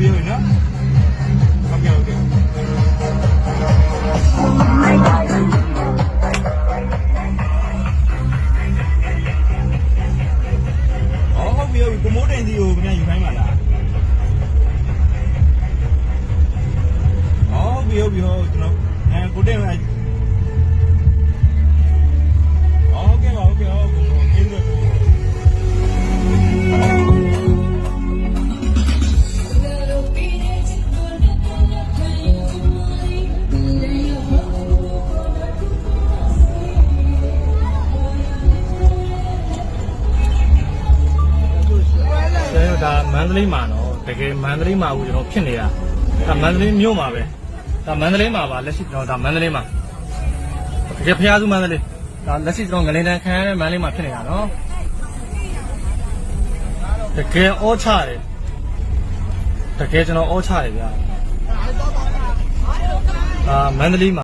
ပေးမယ်နော်ဟုတ်ကဲ့ဟုတ်ကဲ့ဟောဟုတ်ပြီဟုတ်ပြီကိုမိုးတိန်စီကိုခင်ဗျာယူခိုင်းပါလားဟောဟုတ်ပြီဟုတ်ပြီဟုတ်ကျွန်တော်အဲကိုတိန် ဒါမန္တလေးမှာနော်တကယ်မန္တလေးမှာကိုကျွန်တော်ဖြစ်နေတာဒါမန္တလေးမြို့မှာပဲဒါမန္တလေးမှာပါလက်ရှိကျွန်တော်ဒါမန္တလေးမှာတကယ်ဖျားစုမန္တလေးဒါလက်ရှိကျွန်တော်ငလင်တန်းခမ်းမန္တလေးမှာဖြစ်နေတာနော်တကယ်အောချတယ်တကယ်ကျွန်တော်အောချတယ်ဗျာအာမန္တလေးမှာ